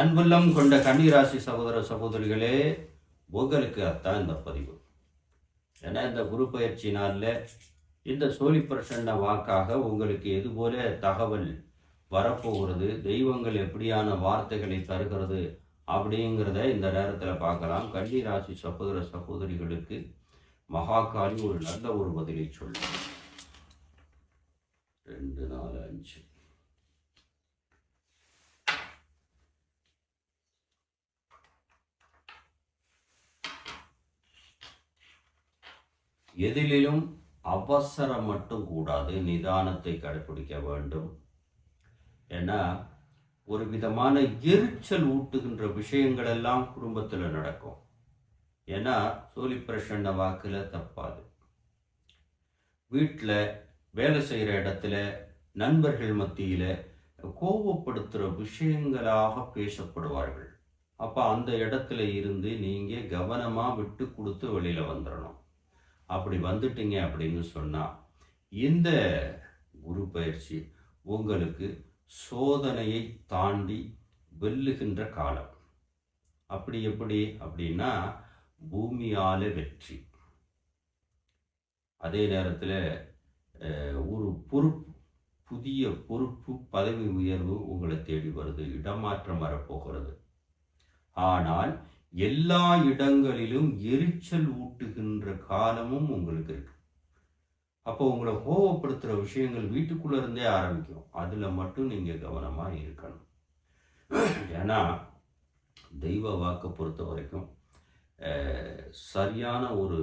அன்புள்ளம் கொண்ட கன்னிராசி சகோதர சகோதரிகளே உங்களுக்கு அத்தான் இந்த பதிவு. ஏன்னா இந்த குரு பயிற்சி நாளில் இந்த சோழி பிரசன்ன வாக்காக உங்களுக்கு எது போல தகவல் வரப்போகிறது தெய்வங்கள் எப்படியான வார்த்தைகளை தருகிறது அப்படிங்கிறத இந்த நேரத்தில் பார்க்கலாம். கன்னி ராசி சகோதர சகோதரிகளுக்கு மகாகாலி ஒரு நல்ல ஒரு பதிலை சொல்லும் ரெண்டு நாலு அஞ்சு. எதிலும் அவசரம் மட்டும் கூடாது நிதானத்தை கடைபிடிக்க வேண்டும். ஏன்னா ஒரு விதமான எரிச்சல் ஊட்டுகின்ற விஷயங்கள் எல்லாம் குடும்பத்தில் நடக்கும். ஏன்னா சோழி பிரசன்ன வாக்கில் தப்பாது. வீட்டில் வேலை செய்கிற இடத்துல நண்பர்கள் மத்தியில் கோபப்படுத்துகிற விஷயங்களாக பேசப்படுவார்கள். அப்போ அந்த இடத்துல இருந்து நீங்கள் கவனமாக விட்டு கொடுத்து வெளியில் வந்துடணும் அப்படி வந்துட்டீங்க அப்படின்னு சொன்னால் இந்த குரு பயிற்சி உங்களுக்கு சோதனையை தாண்டி வெல்லுகின்ற காலம். அப்படி எப்படி? அப்படின்னா பூமியால வெற்றி. அதே நேரத்தில் ஒரு பொறுப்பு புதிய பொறுப்பு பதவி உயர்வு உங்களை தேடி வருது. இடமாற்றம் வரப்போகிறது. ஆனால் எல்லா இடங்களிலும் எரிச்சல் ஊட்டுகின்ற காலமும் உங்களுக்கு இருக்கு. அப்போ உங்களை கோவப்படுத்துகிற விஷயங்கள் வீட்டுக்குள்ள இருந்தே ஆரம்பிக்கும். அதில் மட்டும் நீங்கள் கவனமாக இருக்கணும். ஏன்னா தெய்வ வாக்கை பொறுத்த வரைக்கும் சரியான ஒரு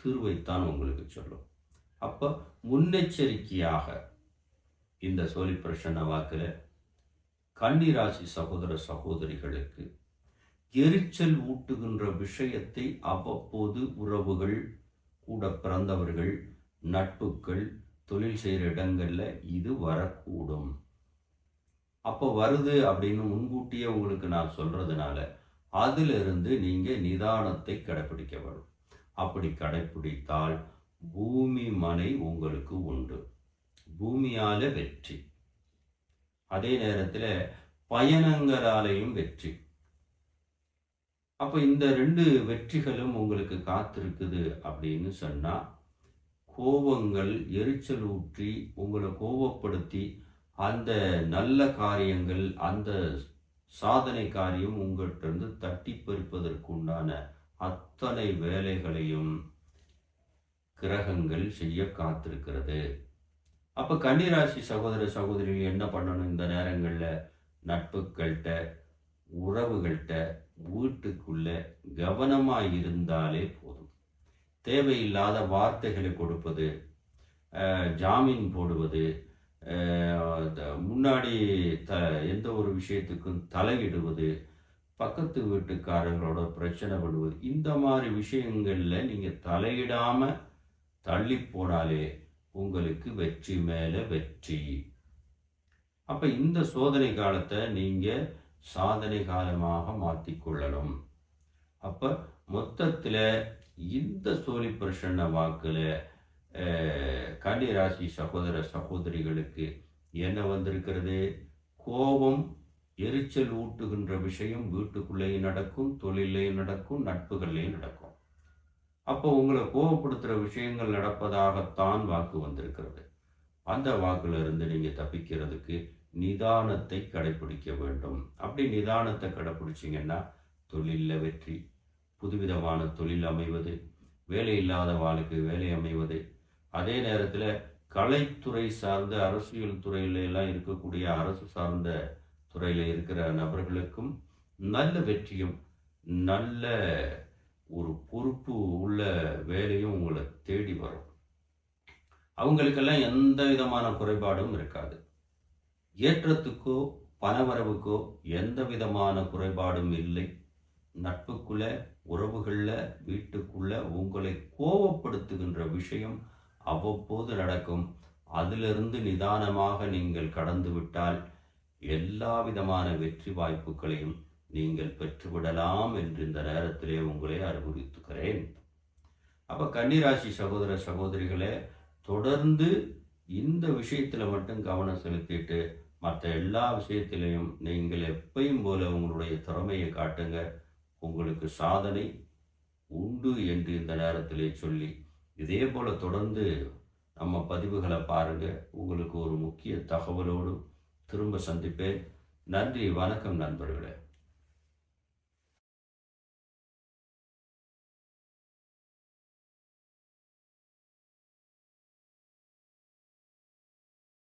தீர்வைத்தான் உங்களுக்கு சொல்லும். அப்போ முன்னெச்சரிக்கையாக இந்த சோழி பிரசன்ன வாக்கில் கன்னிராசி சகோதர சகோதரிகளுக்கு எரிச்சல் ஊட்டுகின்ற விஷயத்தை அவ்வப்போது உறவுகள் கூட பிறந்தவர்கள் நட்புகள் தொழில் செய்கிற இடங்களில் இது வரக்கூடும். அப்போ வருது அப்படின்னு முன்கூட்டியே உங்களுக்கு நான் சொல்கிறதுனால அதிலிருந்து நீங்கள் நிதானத்தை கடைப்பிடிக்க வரும் அப்படி கடைப்பிடித்தால் பூமி மனை உங்களுக்கு உண்டு. பூமியால வெற்றி. அதே நேரத்தில் பயணங்களாலேயும் வெற்றி. அப்போ இந்த ரெண்டு வெற்றிகளும் உங்களுக்கு காத்திருக்குது அப்படின்னு சொன்னால் கோபங்கள் எரிச்சல் ஊற்றி உங்களை கோபப்படுத்தி அந்த நல்ல காரியங்கள் அந்த சாதனை காரியம் உங்கள்கிட்ட இருந்து தட்டி பறிப்பதற்கு உண்டான அத்தனை வேலைகளையும் கிரகங்கள் செய்ய காத்திருக்கிறது. அப்போ கன்னிராசி சகோதர சகோதரிகள் என்ன பண்ணணும் இந்த நேரங்களில்? நட்புகள்கிட்ட உறவுகள்கிட்ட வீட்டுக்குள்ள கவனமாக இருந்தாலே போதும். தேவையில்லாத வார்த்தைகளை கொடுப்பது ஜாமீன் போடுவது முன்னாடி த எந்த ஒரு விஷயத்துக்கும் தலையிடுவது பக்கத்து வீட்டுக்காரர்களோட பிரச்சனை பண்ணுவது இந்த மாதிரி விஷயங்களில் நீங்கள் தலையிடாமல் தள்ளி போனாலே உங்களுக்கு வெற்றி மேலே வெற்றி. அப்போ இந்த சோதனை காலத்தை நீங்கள் சாதனை காலமாக மாற்றிக்கொள்ளணும் அப்போ மொத்தத்தில் இந்த சோழி புருஷன வாக்கில் கன்னிராசி சகோதர சகோதரிகளுக்கு என்ன வந்திருக்கிறது? கோபம் எரிச்சல் ஊட்டுகின்ற விஷயம் வீட்டுக்குள்ளேயும் நடக்கும் தொழிலையும் நடக்கும் நட்புகள்லையும் நடக்கும். அப்போ உங்களை கோபப்படுத்துகிற விஷயங்கள் நடப்பதாகத்தான் வாக்கு வந்திருக்கிறது. அந்த வாக்கிலிருந்து நீங்கள் தப்பிக்கிறதுக்கு நிதானத்தை கடைபிடிக்க வேண்டும். அப்படி நிதானத்தை கடைப்பிடிச்சிங்கன்னா தொழிலில் வெற்றி புதுவிதமான தொழில் அமைவது வேலை இல்லாத வாழ்க்கை வேலை அமைவது. அதே நேரத்தில் கலைத்துறை சார்ந்த அரசியல் துறையில எல்லாம் இருக்கக்கூடிய அரசு சார்ந்த துறையில் இருக்கிற நபர்களுக்கும் நல்ல வெற்றியும் நல்ல ஒரு பொறுப்பு உள்ள வேலையும் உங்களை தேடி வரும். அவங்களுக்கெல்லாம் எந்த விதமான குறைபாடும் இருக்காது. ஏற்றத்துக்கோ பணவரவுக்கோ எந்த விதமான குறைபாடும் இல்லை. நட்புக்குள்ள உறவுகளில் வீட்டுக்குள்ள உங்களை கோவப்படுத்துகின்ற விஷயம் அவ்வப்போது நடக்கும். அதிலிருந்து நிதானமாக நீங்கள் கடந்து விட்டால் எல்லா விதமான வெற்றி வாய்ப்புகளையும் நீங்கள் பெற்றுவிடலாம் என்று இந்த நேரத்திலே உங்களை அறிவுறுத்துகிறேன். அப்போ கன்னிராசி சகோதர சகோதரிகளே தொடர்ந்து இந்த விஷயத்தில் மட்டும் கவனம் செலுத்திட்டு மற்ற எல்லா விஷயத்திலையும் நீங்கள் எப்பையும் போல உங்களுடைய திறமையை காட்டுங்க. உங்களுக்கு சாதனை உண்டு என்று இந்த நேரத்திலே சொல்லி இதே போல் தொடர்ந்து நம்ம பதிவுகளை பாருங்க. உங்களுக்கு ஒரு முக்கிய தகவலோடு திரும்ப சந்திப்பேன். நன்றி வணக்கம் நண்பர்களே.